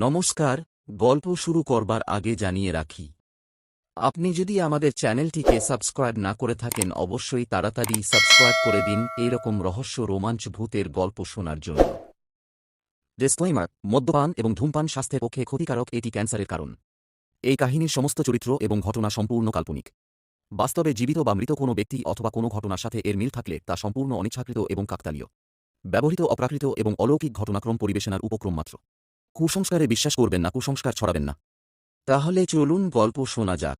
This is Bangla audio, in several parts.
নমস্কার, গল্প শুরু করবার আগে জানিয়ে রাখি। আপনি যদি আমাদের চ্যানেলটিকে সাবস্ক্রাইব না করে থাকেন, অবশ্যই তাড়াতাড়ি সাবস্ক্রাইব করে দিন, এইরকম রহস্য রোমাঞ্চ ভূতের গল্প শোনার জন্য। ডিসক্লেমার মদ্যপান এবং ধূমপান স্বাস্থ্যের পক্ষে ক্ষতিকারক, এটি ক্যান্সারের কারণ। এই কাহিনীর সমস্ত চরিত্র এবং ঘটনা সম্পূর্ণ কাল্পনিক। বাস্তবে জীবিত বা মৃত কোনো ব্যক্তি অথবা কোনো ঘটনার সাথে এর মিল থাকলে তা সম্পূর্ণ অনিচ্ছাকৃত এবং কাকতালীয়। ব্যবহৃত অপ্রাকৃত এবং অলৌকিক ঘটনাক্রম পরিবেশনার উপক্রম মাত্র। কুসংস্কারে বিশ্বাস করবেন না, কুসংস্কার ছড়াবেন না। তাহলে চলুন গল্প শোনা যাক।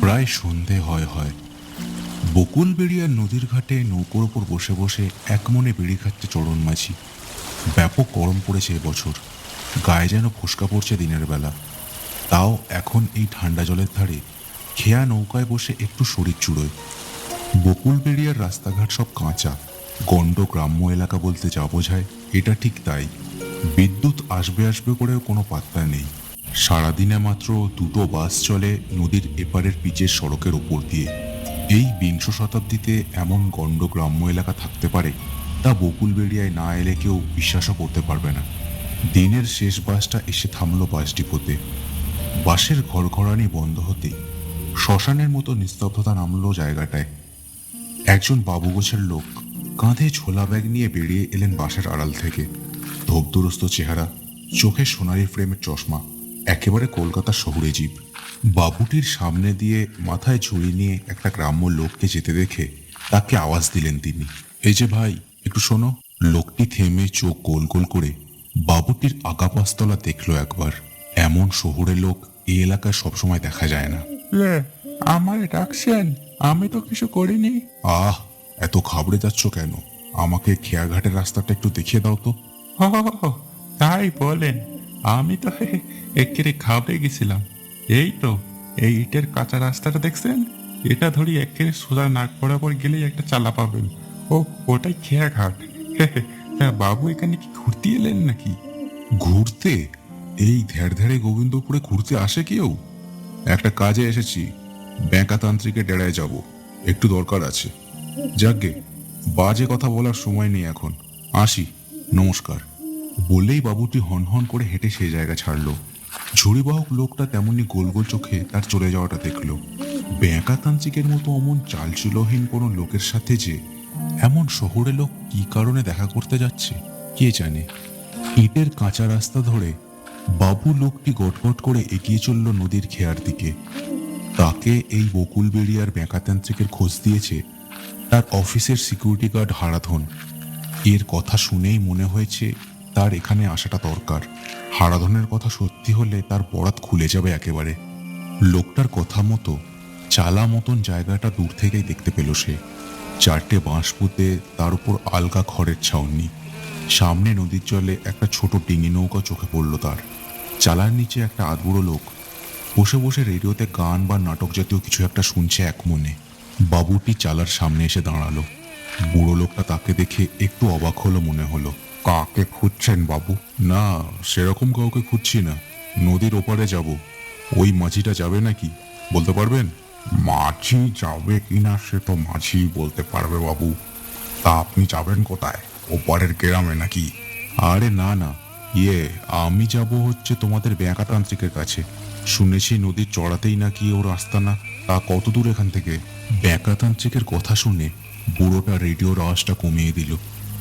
প্রায় সন্ধে হয় হয়। বকুল বেড়িয়ার নদীর ঘাটে নৌকোর ওপর বসে বসে এক মনে বেড়ি খাচ্ছে চরণ মাঝি। ব্যাপক গরম পড়েছে এবছর। গায়ে যেন ফোসকা পড়ছে দিনের বেলা। তাও এখন এই ঠান্ডা জলের ধারে খেয়া নৌকায় বসে একটু শরীর চুড়োয়। বকুল বেড়িয়ার রাস্তাঘাট সব কাঁচা। গণ্ড গ্রাম্য এলাকা বলতে যা বোঝায়, এটা ঠিক তাই। বিদ্যুৎ আসবে আসবে করেও কোনো পাত্তা নেই। সারাদিনে মাত্র দুটো বাস চলে নদীর এপারের পিচের সড়কের ওপর দিয়ে। এই বিংশ শতাব্দীতে এমন গণ্ড গ্রাম্য এলাকা থাকতে পারে, তা বকুল বেড়িয়ায় না এলে কেউ বিশ্বাসও করতে পারবে না। দিনের শেষ বাসটা এসে থামলো বাস ডিপোতে। বাসের ঘরঘরানি বন্ধ হতেই শ্মশানের মতো নিস্তব্ধতা নামলো জায়গাটায়। একজন বাবুগোছের লোক কাঁধে ছোলা ব্যাগ নিয়ে বেরিয়ে এলেন বাসের আড়াল থেকে। ধোপদুরস্ত চেহারা, চোখে সোনালি ফ্রেমের চশমা, একেবারে কলকাতার শহুরে জীব। বাবুটির সামনে দিয়ে মাথায় ঝুড়ি নিয়ে একটা গ্রাম্য লোককে যেতে দেখে তাকে আওয়াজ দিলেন তিনি। এই যে ভাই, একটু শোনো। লোকটি থেমে চোখ গোল গোল করে বাবুটির আকাপাস্তলা দেখল একবার। এমন শহুরে লোক এই এলাকায় সবসময় দেখা যায় না। লে আমায় ডাকছেন আমি তো কিছু করিনি। আহ এত খাবড়ে যাচ্ছ কেন? আমাকে খেয়াঘাটের রাস্তাটা একটু দেখিয়ে দাও তো। ও তাই বলেন আমি তো একেরে খাবড়ে গেছিলাম। এই তো এই ইটের কাঁচা রাস্তাটা দেখছেন? এটা ধরি একেরে সোজা নাক বরাবর গেলেই একটা চালা পাবেন। ও ওটাই খেয়া ঘাট তা বাবু এখানে কি ঘুরতে এলেন নাকি? ঘুরতে? এই ধ্যাড় ধ্যাড়ে গোবিন্দপুরে ঘুরতে আসে কেউ? একটা কাজে এসেছি। ব্যাংকাতান্ত্রিকে ডেড়ায় যাব। একটু দরকার আছে। যাকে বাজে কথা বলার সময় নেই এখন। আসি, নমস্কার। বলেই বাবুটি হন হন করে হেঁটে সেই জায়গা ছাড়লো। ঝুড়িবাহক লোকটা তেমনি গোল গোল চোখে তার চলে যাওয়াটা দেখল। ব্যাংকাতান্ত্রিকের মতো অমন চালচুলহীন কোনো লোকের সাথে যে এমন শহরে লোক কি কারণে দেখা করতে যাচ্ছে, কে জানে? ইটের কাঁচা রাস্তা ধরে বাবু লোকটি গটগট করে এগিয়ে চলল নদীর খেয়ার দিকে। তাকে এই বকুল বেরিয়ার ব্যাঁকাতান্ত্রিকের খোঁজ দিয়েছে তার অফিসের সিকিউরিটি গার্ড হারাধন। এর কথা শুনেই মনে হয়েছে তার এখানে আসাটা দরকার। হারাধনের কথা সত্যি হলে তার বরাত খুলে যাবে একেবারে। লোকটার কথা মতো, চালা মতন জায়গাটা দূর থেকেই দেখতে পেল সে। চারটে বাঁশ পুঁতে তার উপর আলগা খড়ের ছাউনি। সামনে নদীর জলে একটা ছোট ডিঙি নৌকা চোখে পড়ল তার। চালার নিচে একটা আধবুড়ো লোক। বসে বসে রেডিওতে গান বা নাটক জাতীয় কিছু একটা শুনছে এক মনে। বাবুটি চালার সামনে এসে দাঁড়াল। বুড়ো লোকটা তাকে দেখে একটু অবাক হলো মনে হলো। কাকে খুঁজছেন বাবু? না, সেরকম কাউকে খুঁজছি না। নদীর ওপারে যাব। ওই মাঝিটা যাবে নাকি? বলতে পারবেন? মাঝি যাবে কিনা সে তো মাঝি বলতে পারবে বাবু। তা আপনি যাবেন কোথায়? ওপারের গ্রামে নাকি? আরে না না। ইয়ে আমি যাব হচ্ছে তোমাদের ব্যাঁকাতান্ত্রিকের কাছে। শুনেছি নদীর চড়াতেই নাকি ওর আস্তানা। তা কত দূর এখান থেকে? ব্যাঁকাতান্ত্রিকের কথা শুনে বুড়োটা রেডিওর আওয়াজটা কমিয়ে দিল।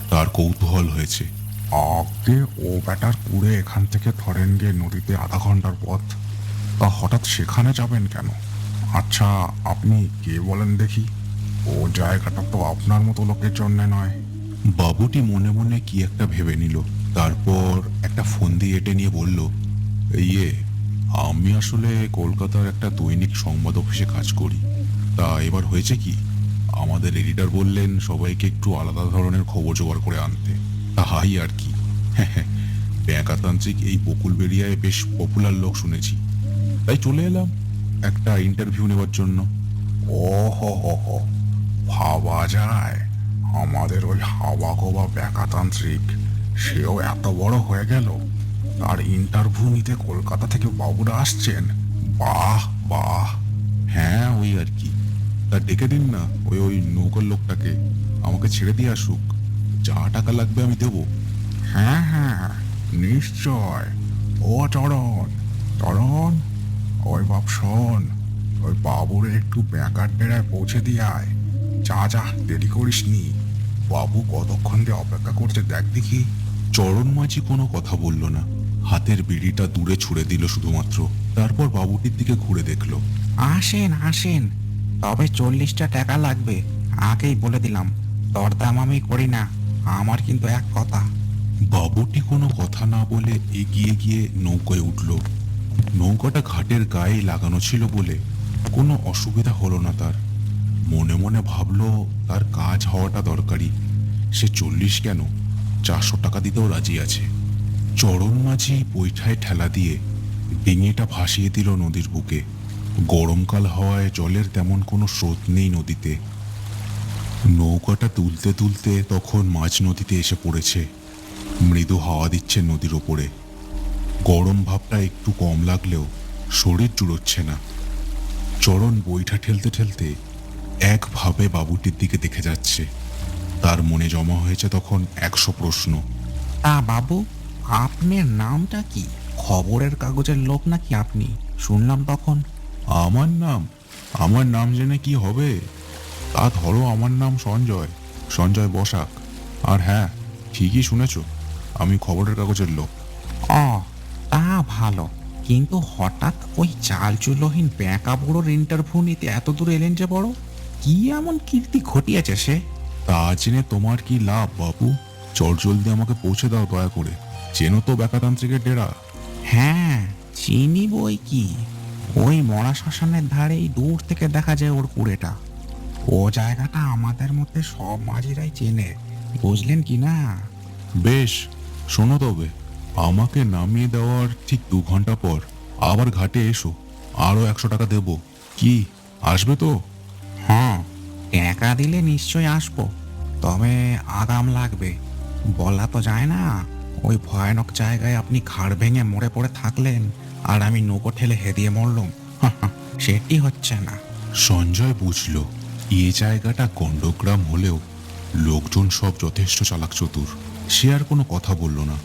তার কৌতূহল হয়েছে। আগে ও ব্যাটার পুরে এখান থেকে ধরেন গিয়ে নদীতে আধা ঘণ্টার পথ। তা হঠাৎ সেখানে যাবেন কেন? আচ্ছা আপনি কে বলেন দেখি। ও জায়গাটা তো আপনার মতো লোকের জন্য নয়। বাবুটি মনে মনে কি একটা ভেবে নিল। তারপর একটা ফোন দিয়ে এটে নিয়ে বলল ইয়ে আমি আসলে কলকাতার একটা দৈনিক সংবাদ অফিসে কাজ করি। তা এবার হয়েছে কি? আমাদের এডিটর বললেন সবাইকে একটু আলাদা ধরনের খবর জোগাড় করে আনতে। তাহাই আর কি। ব্যাঁকাতান্ত্রিক এই বকুল বেরিয়ায় বেশ পপুলার লোক শুনেছি। তাই চলে এলাম একটা ইন্টারভিউ নেওয়ার জন্য। ও হো ভাবা যায় আমাদের ওই হাওয়া গোবা ব্যাকাতান্ত্রিক। সেও এত বড় হয়ে গেল। আর ইন্টারভিউ নিতে কলকাতা থেকে বাবুরা আসছেন। বাহ বাহ। হ্যাঁ ওই আর কি। তা ডেকে দিন না, ওই ওই নৌকার লোকটাকে। আমাকে ছেড়ে দিয়ে আসুক। যা টাকা লাগবে আমি দেবো। হ্যাঁ হ্যাঁ নিশ্চয়। ও চরণ চরণ। ওই বাপ, শোন। ওই বাবুর একটু ব্যাকার ডেরায় পৌঁছে দিয়ে আয়। যা যা, দেরি করিস নি বাবু কতক্ষণ দিয়ে অপেক্ষা করছে দেখ দেখি। চরণ মাঝি কোনো কথা বলল না। হাতের বিড়িটা দূরে ছুড়ে দিল শুধুমাত্র। তারপর বাবুটির দিকে ঘুরে দেখল। আসেন আসেন। তবে চল্লিশটা টাকা লাগবে। আগেই বলে দিলাম দরদাম আমি করি না। আমার কিন্তু এক কথা। বাবুটি কোনো কথা না বলে এগিয়ে গিয়ে নৌকায় উঠল। নৌকাটা ঘাটের গায়ে লাগানো ছিল বলে কোনো অসুবিধা হলো না তার। মনে মনে ভাবলো তার কাজ হওয়াটা দরকারি। সে চল্লিশ কেন? চারশো টাকা দিতেও রাজি আছে। চরণ মাঝি বৈঠায় ঠেলা দিয়ে ডিঙিটা ভাসিয়ে দিল নদীর বুকে। গরমকাল হওয়ায় জলের তেমন কোনো স্রোত নেই নদীতে। নৌকাটা তুলতে তুলতে তখন মাঝ নদীতে এসে পড়েছে। মৃদু হাওয়া দিচ্ছে নদীর ওপরে। গরম ভাবটা একটু কম লাগলেও শরীর জুড়োচ্ছে না। চরণ বইটা ঠেলতে ঠেলতে একভাবে বাবুটির দিকে দেখে যাচ্ছে। তার মনে জমা হয়েছে তখন একশো প্রশ্ন। তা বাবু আপনার নামটা কি? খবরের কাগজের লোক নাকি আপনি? শুনলাম তখন। আমার নাম? আমার নাম জেনে কি হবে? তা ধরো আমার নাম সঞ্জয় সঞ্জয় বসাক। আর হ্যাঁ ঠিকই শুনেছ আমি খবরের কাগজের লোক। অ তা ভালো। কিন্তু হঠাৎ ওই চালচুলোহীন ব্যাঁকা বুড়োর ইন্টারভিউ নিতে এত দূর এলেন যে বড়? কি এমন কীর্তি ঘটিয়েছে সে? তা জেনে তোমার কি লাভ বাবু চট জলদি আমাকে পৌঁছে দাও দয়া করে। চেনো তো ব্যাকাতান্ত্রিকের ডেরা। হ্যাঁ চিনি বই কি? ওই মরা শ্মশানের ধারেই দূর থেকে দেখা যায় ওর কুড়েটা। ও জায়গাটা আমাদের মধ্যে সব মাঝিরাই চেনে। বুঝলেন কি না? বেশ শোনো তবে। আমাকে নামিয়ে দেওয়ার ঠিক দু ঘণ্টা পর আবার ঘাটে এসো। আরও একশো টাকা দেব। কি আসবে তো? হ্যাঁ টাকা দিলে নিশ্চয় আসব, তবে আগাম লাগবে। বলা তো যায় না, ওই ভয়ানক জায়গায় আপনি ঘাড় ভেঙে মরে পড়ে থাকলেন আর আমি নৌকো ঠেলে হেদিয়ে মরলুম। সেটি হচ্ছে না। সঞ্জয় বুঝল, এ জায়গাটা গণ্ডগ্রাম হলেও লোকজন সব যথেষ্ট চালাক চতুর, সে আর কোনো কথা বলল না।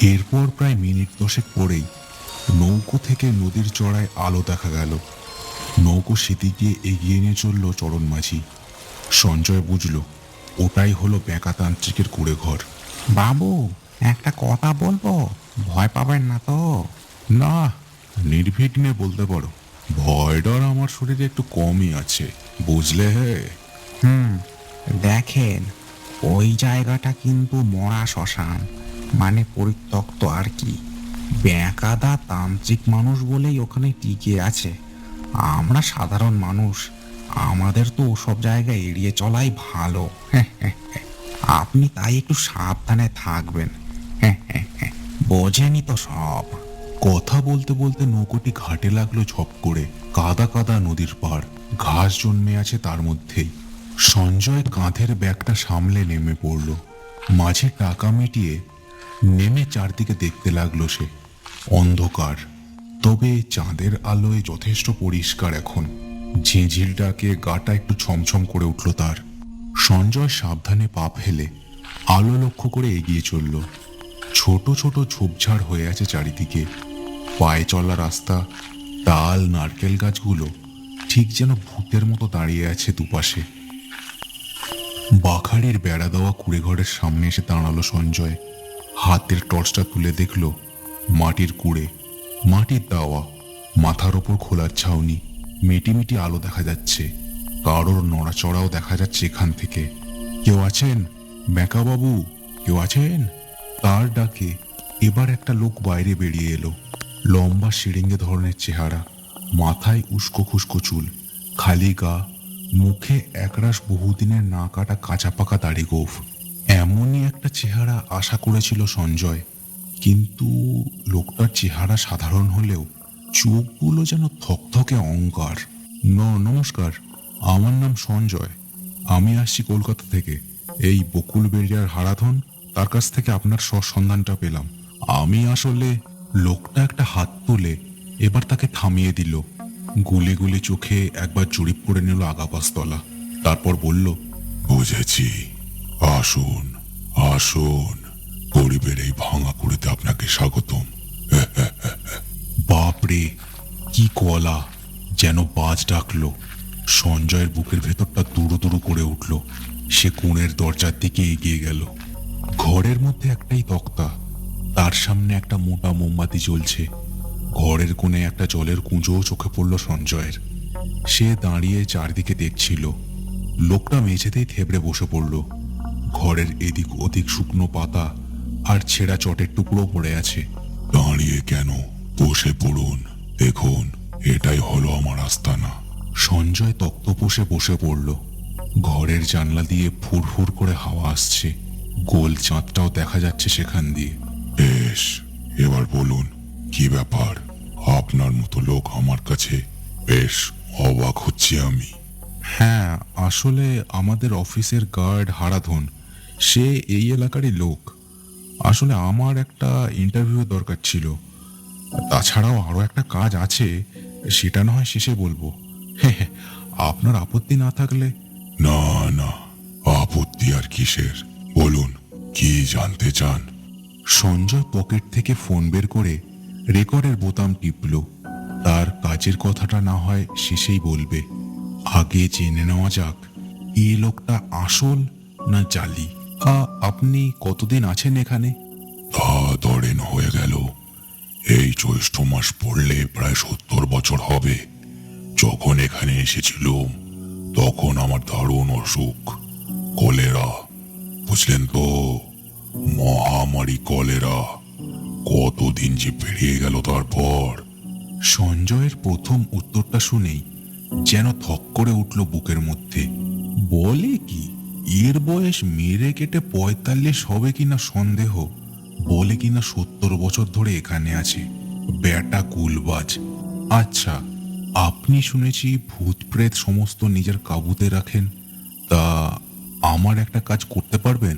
এরপর প্রায় মিনিট দশেক পরেই নৌকো থেকে নদীর চড়ায় আলো দেখা গেল। নৌকো সেদিকে এগিয়ে নিয়ে চলল চরণ মাঝি। সঞ্জয় বুঝল, ওটাই হলো ব্যাকাতান্ত্রিকের কুড়ে ঘর বাবু, একটা কথা বলব? ভয় পাবেন না তো? না, নির্বিঘ্নে বলতে পারো। ভয় ডর আমার শরীরে একটু কমই আছে, বুঝলে? হে হুম, দেখেন, ওই জায়গাটা কিন্তু মরা শ্মশান মানে পরিত্যক্ত আর কি। ব্যাকাদা তান্ত্রিক মানুষ বলেই ওখানে টিকে আছে। আমরা সাধারণ মানুষ, আমাদের তো ওসব জায়গায় এড়িয়ে চলাই ভালো। আপনি তাই একটু সাবধানে থাকবেন। বোঝেনি তো সব। কথা বলতে বলতে নৌকোটি ঘাটে লাগল ঝপ করে, কাদা কাদা নদীর পাড়। ঘাস জন্মে আছে তার মধ্যেই। সঞ্জয় কাঁধের ব্যাগটা সামলে নেমে পড়ল। মাঝে টাকা মিটিয়ে নেমে চারদিকে দেখতে লাগল সে। অন্ধকার। তবে চাঁদের আলোয় যথেষ্ট পরিষ্কার এখন। ঝিঁঝিলটাকে গাটা একটু ছমছম করে উঠল তার। সঞ্জয় সাবধানে পা ফেলে আলো লক্ষ্য করে এগিয়ে চলল। ছোট ছোট ঝোপঝাড় হয়ে আছে চারিদিকে। পায়ে চলা রাস্তা তাল নারকেল গাছগুলো ঠিক যেন ভূতের মতো দাঁড়িয়ে আছে দুপাশে। বাখাড়ির বেড়া দেওয়া কুড়ে ঘরের সামনে এসে দাঁড়াল সঞ্জয়। হাতের টর্চটা তুলে দেখল মাটির কুড়ে। মাটির দাওয়া, মাথার ওপর খোলার ছাউনি মিটিমিটি আলো দেখা যাচ্ছে, কারোর নড়াচড়াও দেখা যাচ্ছে এখান থেকে। কেউ আছেন? বাবু কেউ আছেন? তার ডাকে এবার একটা লোক বাইরে বেরিয়ে এলো। লম্বা সিরিঙ্গে ধরনের চেহারা, মাথায় উস্কো খুস্কো চুল, খালি গা, মুখে একরাশ বহুদিনের না কাটা কাঁচা পাকা দাড়ি গোফ। এমনই একটা চেহারা আশা করেছিল সঞ্জয়। কিন্তু লোকটার চেহারা সাধারণ হলেও চোখগুলো যেন থকথকে অঙ্কার নমস্কার, আমার নাম সঞ্জয়। আমি আসছি কলকাতা থেকে। এই বকুল বেরিয়ার হারাধন তার কাছ থেকে আপনার সন্ধানটা পেলাম। আমি আসলে লোকটা একটা হাত তুলে এবার তাকে থামিয়ে দিল। গুলি গুলি চোখে একবার জরিপ করে নিল আগাপাস্তলা তারপর বলল, বুঝেছি। আসুন আসুন। গরিবের এই ভাঙা কুড়িতে আপনাকে স্বাগতম। বাপরে, কি কলা যেন বাজ ডাকলো। সঞ্জয়ের বুকের ভেতরটা দুরু দুরু করে উঠল। সে কোণের দরজার দিকে এগিয়ে গেল। ঘরের মধ্যে একটাই তক্তা। তার সামনে একটা মোটা মোমবাতি জ্বলছে। ঘরের কোণে একটা জলের কুঁজোও চোখে পড়ল সঞ্জয়ের। সে দাঁড়িয়ে চারদিকে দেখছিল। লোকটা মেঝেতেই থেবড়ে বসে পড়ল। ঘরের এদিক ওদিক শুকনো পাতা আর ছেঁড়া চটের টুকরো পড়ে আছে। দাঁড়িয়ে কেন? বসে পড়ুন। দেখুন এটাই হলো আমার আস্তানা। সঞ্জয় তক্তপোষে বসে পড়ল। ঘরের জানলা দিয়ে ফুরফুর করে হাওয়া আসছে। গোল চাঁদটাও দেখা যাচ্ছে সেখান দিয়ে। বেশ এবার বলুন কি ব্যাপার? আপনার মতো লোক আমার কাছে বেশ অবাক হচ্ছি আমি। হ্যাঁ আসলে আমাদের অফিসের গার্ড হারাধন সে এই এলাকারই লোক। আসলে আমার একটা ইন্টারভিউ দরকার ছিল। তাছাড়াও আরও একটা কাজ আছে সেটা না হয় শেষে বলব। আপনার আপত্তি না থাকলে? না না আপত্তি আর কিসের? বলুন কি জানতে চান? সঞ্জয় পকেট থেকে ফোন বের করে রেকর্ডের বোতাম টিপল। তার কাজের কথাটা না হয় শেষেই বলবে আগে জেনে নেওয়া যাক এ লোকটা আসল না জালি? আপনি কতদিন আছেন এখানে? তা ধরেন হয়ে গেল। এই জ্যৈষ্ঠ মাস পড়লে প্রায় সত্তর বছর হবে। যখন এখানে এসেছিলাম তখন আমার দারুণ অসুখ কলেরা বুঝলেন তো? মহামারী কলেরা কতদিন যে পেরিয়ে গেল তারপর। সঞ্জয়ের প্রথম উত্তরটা শুনেই যেন থক করে উঠল বুকের মধ্যে। বলে কি? এর বয়স মেরে কেটে পঁয়তাল্লিশ হবে কিনা সন্দেহ, বলে কিনা সত্তর বছর ধরে এখানে আছে। বেটা কুলবাজ। আচ্ছা আপনি শুনেছি ভূত প্রেত সমস্ত নিজের কাবুতে রাখেন, তা আমার একটা কাজ করতে পারবেন?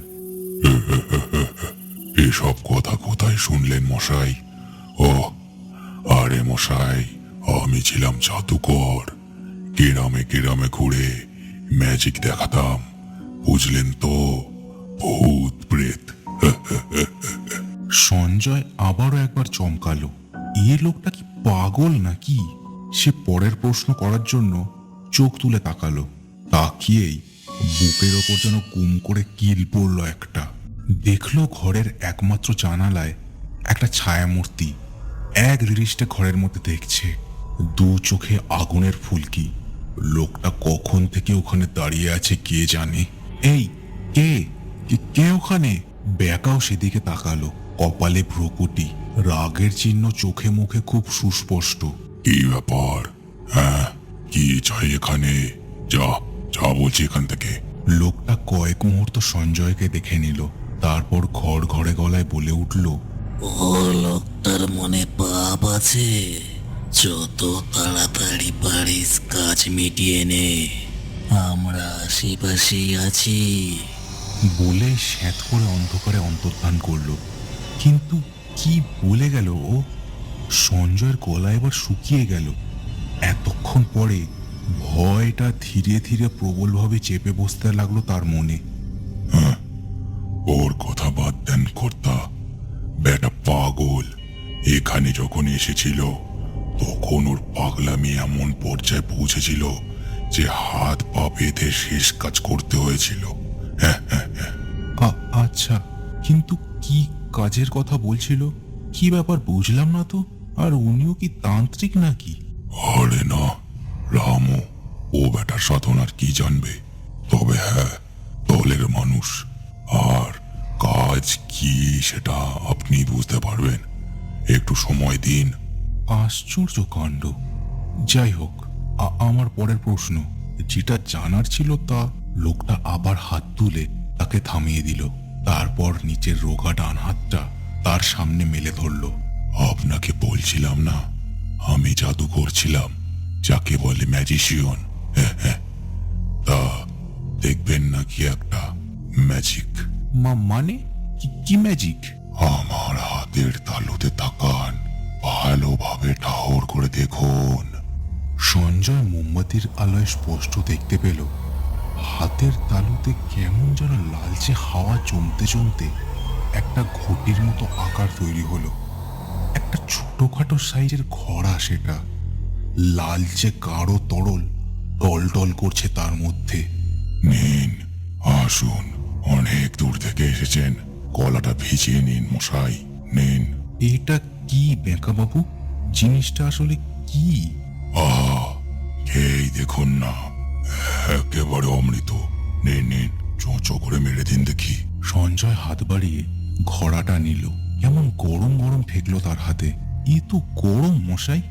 এসব কথা কোথায় শুনলেন মশাই? ও আরে মশাই, আমি ছিলাম জাদুকর। গ্রামে গ্রামে ঘুরে ম্যাজিক দেখাতাম। বুঝলেন তো? ভূত প্রেত। সঞ্জয় আবারও একবার চমকালো। এ লোকটা কি পাগল নাকি? সে পরের প্রশ্ন করার জন্য চোখ তুলে তাকালো। তাকিয়েই বুকের ওপর যেন গুম করে কিল পড়ল একটা। দেখল ঘরের একমাত্র জানালায় একটা ছায়ামূর্তি। এক দৃষ্টে ঘরের মধ্যে দেখছে দু চোখে আগুনের ফুলকি। লোকটা কখন থেকে ওখানে দাঁড়িয়ে আছে কে জানে? এই কে? কে- ওখানে? ব্যাকাও সেদিকে তাকালো। কপালে ভ্রুকুটি। রাগের চিহ্ন চোখে মুখে খুব সুস্পষ্ট। কি ব্যাপার? হ্যাঁ? কি চাই এখানে? যা যা বলছি এখান থেকে। লোকটা কয়েক মুহূর্ত সঞ্জয়কে দেখে নিল। তারপর ঘর ঘরে গলায় বলে উঠল ও লোকটার মনে পাপ আছে। যত তাড়াতাড়ি পারিস কাজ মিটিয়ে নে। আমরা আশেপাশেই আছি। বলে শ্যাত করে অন্ধকারে অন্তর্ধান করল। কিন্তু কি বলে গেল ও? সঞ্জয়ের গলা এবার শুকিয়ে গেল। এতক্ষণ পরে ভয়টা ধীরে ধীরে প্রবলভাবে চেপে বসতে লাগল তার মনে। ওর কথা বাদ দেন কর্তা। বেটা পাগল এখানে যখন এসেছিল তখন ওর পাগলামি এমন পর্যায়ে পৌঁছেছিল। যে হাত পা বেঁধে শেষ কাজ করতে হয়েছিল। আচ্ছা কিন্তু কি কাজের কথা বলছিল? কি ব্যাপার বুঝলাম না তো। আর উনিও কি তান্ত্রিক নাকি? আরে না রামু ও বেটার সাধনার কি জানবে? তবে হ্যাঁ দলের মানুষ। আর কাজ কি সেটা আপনি বুঝতে পারবেন। একটু সময় দিন। আশ্চর্য কাণ্ড। যাই হোক আমার পরের প্রশ্ন। যেটা জানার ছিল তা লোকটা আবার হাত তুলে তাকে থামিয়ে দিল। তারপর নিচের রোগা ডান হাতটা তার সামনে মেলে ধরল। আপনাকে বলছিলাম না আমি জাদু করছিলাম যাকে বলে ম্যাজিশিয়ন। তা দেখবেন নাকি একটা ম্যাজিক। মা মানে? কি ম্যাজিক? আমার হাতের তালুতে তাকান ভালোভাবে ঠাহর করে দেখুন। সঞ্জয় মোমবাতির আলোয় স্পষ্ট দেখতে পেল হাতের তালুতে কেমন যেন লালচে হাওয়া জমতে জমতে একটা ঘটির মতো আকার তৈরি হলো। একটা ছোটখাটো সাইজের ঘোড়া সেটা লালচে গাঢ় তরল টলটল করছে তার মধ্যে। নিন আসুন অনেক দূর থেকে এসেছেন। কলাটা ভিজিয়ে নিন মশাই নিন। এটা কি বেঁকা বাবু জিনিসটা আসলে কি? আহ এই দেখুন না একেবারে অমৃত। নিন নিন চোঁচো করে মেরে দিন দেখি। সঞ্জয় হাত বাড়িয়ে ঘোড়াটা নিল। কেমন গরম গরম ঠেকলো তার হাতে। এ তো গরম মশাই।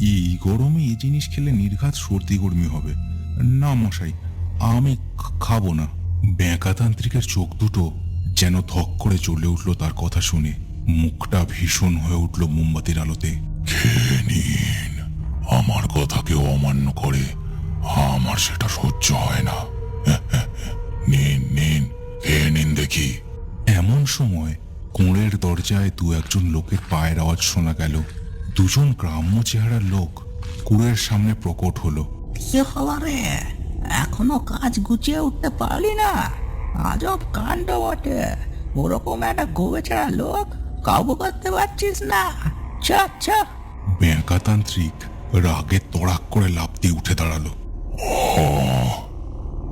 এই গরমে এই জিনিস খেলে নির্ঘাত সর্দি গরমি হবে। না মশাই আমি খাব না। ব্যাঁকাতান্ত্রিকের চোখ দুটো যেন ধক করে চলে উঠল তার কথা শুনে। মুখটা ভীষণ হয়ে উঠল মোমবাতির আলোতে। খেয়ে নিন। আমার কথা কেউ অমান্য করে আমার সেটা সহ্য হয় না। নিন নিন খেয়ে নিন দেখি। এমন সময় কোণের দরজায় দু একজন লোকের পায়ের আওয়াজ শোনা গেল। দুজন গ্রাম্য চেহারার লোক কুড়ের সামনে প্রকট হলো। কি হলো রে এখনও কাজ গুছিয়ে উঠতে পারলি না? আজব কাণ্ড বটে। ওরকম একটা গোবেচারা লোক কাবু করতে পারছিস না? চ চ ব্যাঁকাতান্ত্রিক রাগে তড়াক করে লাফ দিয়ে উঠে দাঁড়াল।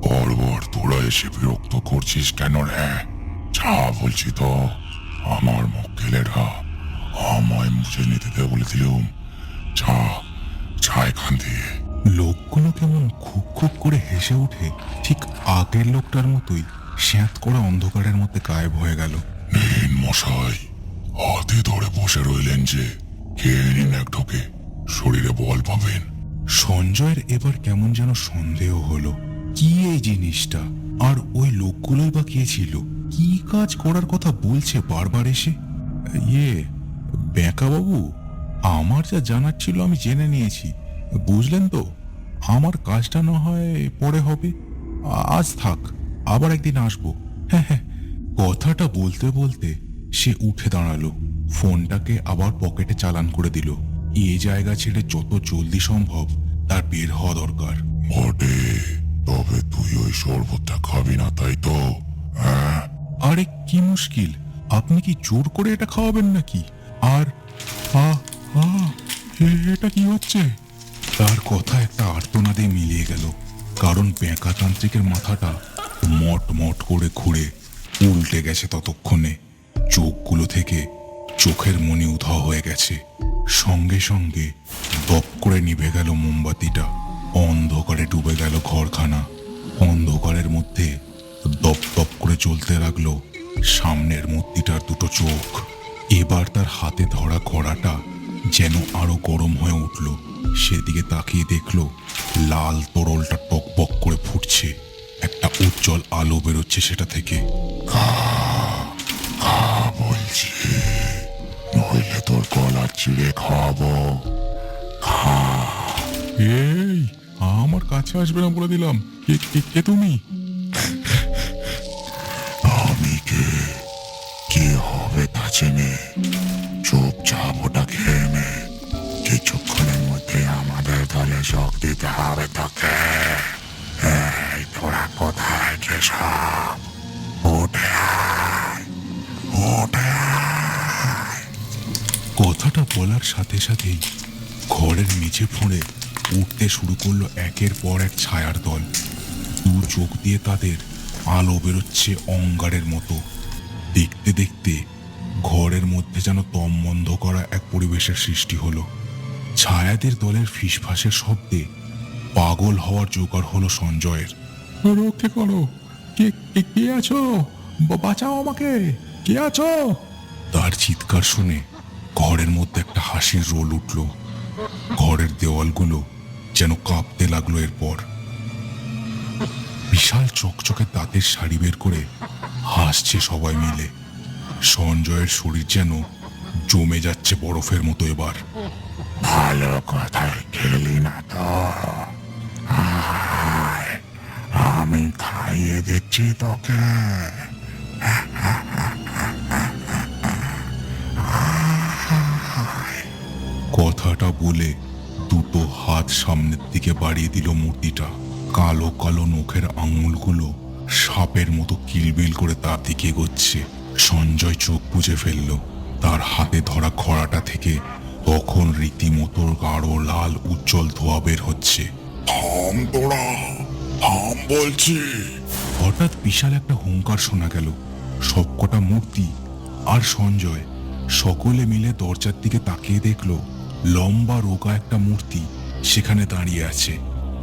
বারবার তোরা এসে বিরক্ত করছিস কেন রে? যা বলছি তো আমার মক্কেলেরা আমায় মুছে নিতে দে বলেছিলুম। যা যা এখান দিয়ে। লোকগুলো কেমন খুব খুব করে হেসে উঠে ঠিক আগের লোকটার মতোই স্যাঁত করে অন্ধকারের মধ্যে গায়েব হয়ে গেল। মশাই হাতে ধরে বসে রইলেন যে খেয়ে নিন এক ঢোকে? শরীরে বল পাবেন। সঞ্জয়ের এবার কেমন যেন সন্দেহ হলো। কি এই জিনিসটা? আর ওই লোকগুলোই বা কে ছিল? কি কাজ করার কথা বলছে বারবার এসে? ইয়ে বাবু আমার যা জানার ছিল আমি জেনে নিয়েছি। বুঝলেন তো? আমার কাজটা না হয় পরে হবে। আজ থাক, আবার একদিন আসব। হ্যাঁ হ্যাঁ। কথাটা বলতে বলতে সে উঠে দাঁড়াল। ফোনটাকে আবার পকেটে চালান করে দিল। এ জায়গা ছেড়ে যত জলদি সম্ভব তার বের হওয়া দরকার। বটে তবে তুই ওই শরবতটা খাবি না তাই তো? হ্যাঁ? আরে কি মুশকিল। আপনি কি জোর করে এটা খাওয়াবেন নাকি? আর আ আ এটা কি হচ্ছে? তার কথা একটা আর্তনাদে মিলিয়ে গেল। কারণ ব্যাঁকাতান্ত্রিকের মাথাটা মট মট করে ঘুরে উল্টে গেছে ততক্ষণে। চোখগুলো থেকে চোখের মনি উধাও হয়ে গেছে। সঙ্গে সঙ্গে দপ করে নিভে গেল মোমবাতিটা। অন্ধকারে ডুবে গেল ঘরখানা। অন্ধকারের মধ্যে দপ দপ করে চলতে লাগল সামনের মূর্তিটার দুটো চোখ। এবার তার হাতে ধরা ঘোড়াটা যেন আরও গরম হয়ে উঠল। সেদিকে তাকিয়ে দেখল লাল তরলটা টকবক করে ফুটছে। একটা উজ্জ্বল আলো বেরোচ্ছে সেটা থেকে। বলছি। নইলে তোর গলা চিড়ে খাওয়াবো। এই আমার কাছে আসবে না বলে দিলাম। কে কে- কে তুমি? আমি কে? কি হবে তা জেনে চুপচাপ ওটা খেয়ে নে। কিছুক্ষণের মধ্যে আমাদের দলে যোগ দিতে হবে তোকে। এই তোরা কোথায় কেসব উঠে কথাটা বলার সাথে সাথেই ঘরের মেঝে ফোঁড়ে উঠতে শুরু করল একের পর এক ছায়ার দল। দু চোখ দিয়ে তাদের আলো বেরোচ্ছে অঙ্গারের মতো। দেখতে দেখতে ঘরের মধ্যে যেন তম বন্ধ করা এক পরিবেশের সৃষ্টি হলো। ছায়াদের দলের ফিসফাসের শব্দে পাগল হওয়ার জোগাড় হলো সঞ্জয়ের। রক্ষে করো? কে কে- কে আছো? বাঁচাও আমাকে! কে আছো? তার চিৎকার শুনে ঘরের মধ্যে একটা হাসির রোল উঠল। ঘরের দেওয়ালগুলো যেন কাঁপতে লাগল এরপর। বিশাল চকচকে দাঁতের শাড়ি বের করে হাসছে সবাই মিলে। সঞ্জয়ের শরীর যেন জমে যাচ্ছে বরফের মতো এবার। ভালো কথাই খেলি না তো। আমি খাইয়ে দিচ্ছি তোকে। কথাটা বলে দুটো হাত সামনের দিকে বাড়িয়ে দিল মূর্তিটা। কালো কালো নখের আঙুলগুলো সাপের মতো কিলবিল করে তার দিকে এগোচ্ছে। সঞ্জয় চোখ বুজে ফেলল। তার হাতে ধরা খড়াটা থেকে তখন রীতিমতো গাঢ় লাল উজ্জ্বল ধোয়া বের হচ্ছে। থাম তোরা থাম বলছি। হঠাৎ বিশাল একটা হুঙ্কার শোনা গেল। সবকটা মূর্তি আর সঞ্জয় সকলে মিলে দরজার দিকে তাকিয়ে দেখল লম্বা রোগা একটা মূর্তি সেখানে দাঁড়িয়ে আছে।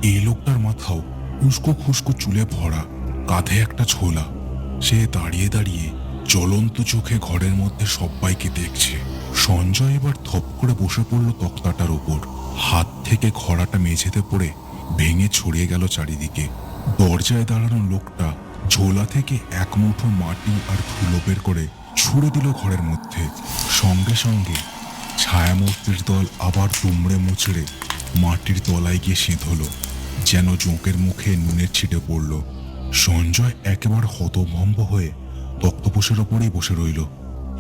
এই লোকটার মাথাও উস্কো খুস্কো চুলে ভরা, কাঁধে একটা ছোলা। সে দাঁড়িয়ে দাঁড়িয়ে জ্বলন্ত চোখে ঘরের মধ্যে সবাইকে দেখছে। সঞ্জয় এবার থপ করে বসে পড়ল তক্তাটার ওপর। হাত থেকে খড়াটা মেঝেতে পড়ে ভেঙে ছড়িয়ে গেল চারিদিকে। দরজায় দাঁড়ানো লোকটা ঝোলা থেকে এক মুঠো মাটি আর ধুলো বের করে ছুড়ে দিল ঘরের মধ্যে। সঙ্গে সঙ্গে ছায়ামূর্তির দল আবার দুমড়ে মুচড়ে মাটির তলায় গিয়ে শীত হলো, যেন জোঁকের মুখে নুনের ছিটে পড়ল। সঞ্জয় একেবারে হতভম্ব হয়ে তক্তপোষের ওপরেই বসে রইল।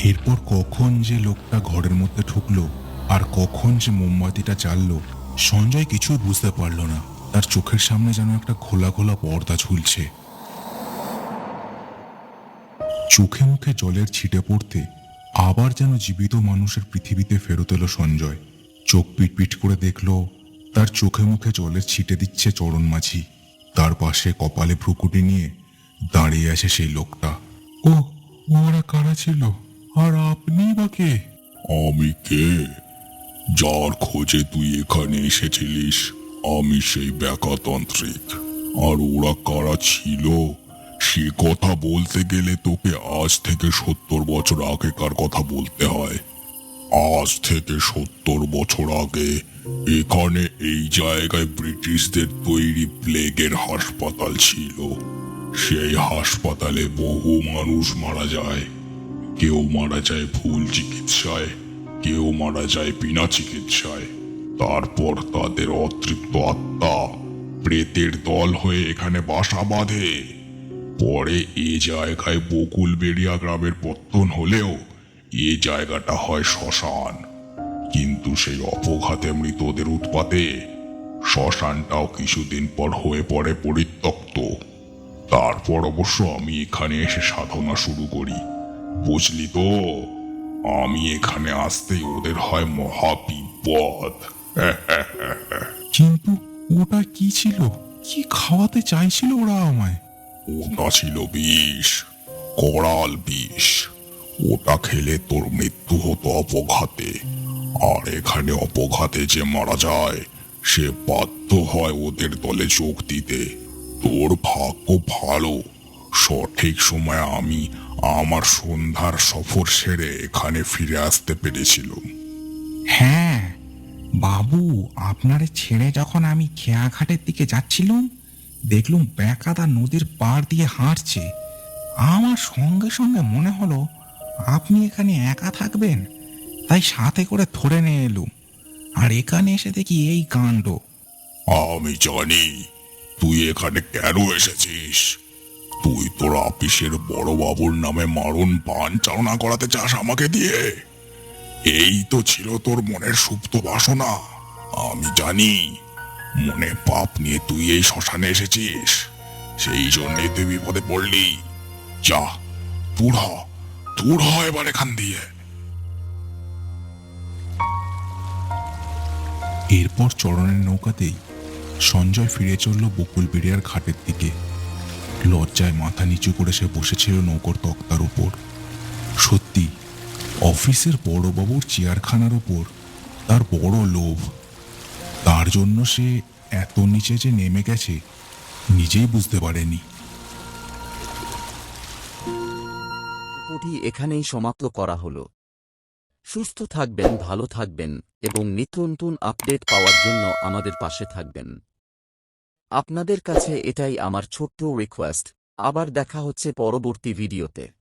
এরপর কখন যে লোকটা ঘরের মধ্যে ঢুকলো আর কখন যে মোমবাতিটা জ্বাললো, সঞ্জয় কিছুই বুঝতে পারল না। তার চোখের সামনে যেন একটা খোলা খোলা পর্দা ঝুলছে। চোখে মুখে জলের ছিটে পড়তে আবার যেন জীবিত মানুষের পৃথিবীতে ফেরত এলো সঞ্জয়। চোখ পিটপিট করে দেখল, তার চোখে মুখে জলের ছিটে দিচ্ছে চরণ মাঝি। তার পাশে কপালে ভ্রুকুটি নিয়ে দাঁড়িয়ে আছে সেই লোকটা। ও ওরা কারা ছিল? আর আপনি বা কে? আমি কে? যার খোঁজে তুই এখানে এসেছিলিস, আমি সেই ব্যাকাতান্ত্রিক। আর ওরা কারা ছিল? সে কথা বলতে গেলে তোকে আজ থেকে সত্তর বছর আগেকার কথা বলতে হয়। আজ থেকে সত্তর বছর আগে এখানে এই জায়গায় ব্রিটিশদের তৈরি প্লেগের হাসপাতাল ছিল। সেই হাসপাতালে বহু মানুষ মারা যায়। কেউ মারা যায় ভুল চিকিৎসায়, কেউ মারা যায় বিনা চিকিৎসায়। তারপর তাদের অতৃপ্ত আত্মা প্রেতের দল হয়ে এখানে বাসা বাঁধে। পরে এ জায়গায় বকুল বেড়িয়া গ্রামের পত্তন হলেও এ জায়গাটা হয় শ্মশান। কিন্তু সেই অপঘাতে মৃতদের উৎপাতে শ্মশানটাও কিছুদিন পর হয়ে পড়ে পরিত্যক্ত। তারপর অবশ্য আমি এখানে এসে সাধনা শুরু করি। বুঝলি তো, আমি এখানে আসতেই ওদের হয় মহা বিপদ কিন্তু ওটা কি ছিল? কি খাওয়াতে চাইছিল ওরা আমায়? ওটা ছিল বিষ, করাল বিষ। ওটা খেলে তোর মৃত্যু হতো অপঘাতে। আর এখানে অপঘাতে যে মারা যায়, সে বাধ্য হয় ওদের দলে যোগ দিতে। তোর ভাগ্য ভালো। সঠিক সময় আমি আমার সন্ধ্যার সফর সেরে এখানে ফিরে আসতে পেরেছিলাম। হ্যাঁ বাবু, আপনারে ছেড়ে যখন আমি খেয়াঘাটের দিকে যাচ্ছিলাম দেখলুম বেকাদা নদীর পাড় দিয়ে হাঁটছে। আমার সঙ্গে সঙ্গে মনে হলো, আপনি এখানে একা থাকবেন, তাই সাথে করে ধরে নিয়ে এলুম। আর এখানে এসে দেখি এই কাণ্ড। আমি জানি, তুই এখানে কেন এসেছিস? তুই তোর অফিসের বড় বাবুর নামে মারণ পান চালনা করাতে চাস আমাকে দিয়ে? এই তো ছিল তোর মনের সুপ্ত বাসনা। আমি জানি মনে পাপ নিয়ে তুই এই শ্মশানে এসেছিস? সেই জন্যই তুই বিপদে পড়লি। যা, দূর হ দূর হ এবার এখান দিয়ে। এরপর চরণের নৌকাতেই সঞ্জয় ফিরে চলল বকুল বেড়িয়ার ঘাটের দিকে। লজ্জায় মাথা নিচু করে সে বসেছিল নৌকর তক্তার উপর। সত্যি, অফিসের বড়বাবুর চেয়ারখানার উপর তার বড় লোভ। তার জন্য সে এত নিচে যে নেমে গেছে, নিজেই বুঝতে পারেনি। এখানেই সমাপ্ত করা হলো। সুস্থ থাকবেন, ভালো থাকবেন এবং নিত্য নতুন আপডেট পাওয়ার জন্য আমাদের পাশে থাকবেন। আপনাদের কাছে এটাই আমার ছোট্ট রিকোয়েস্ট আবার দেখা হচ্ছে পরবর্তী ভিডিওতে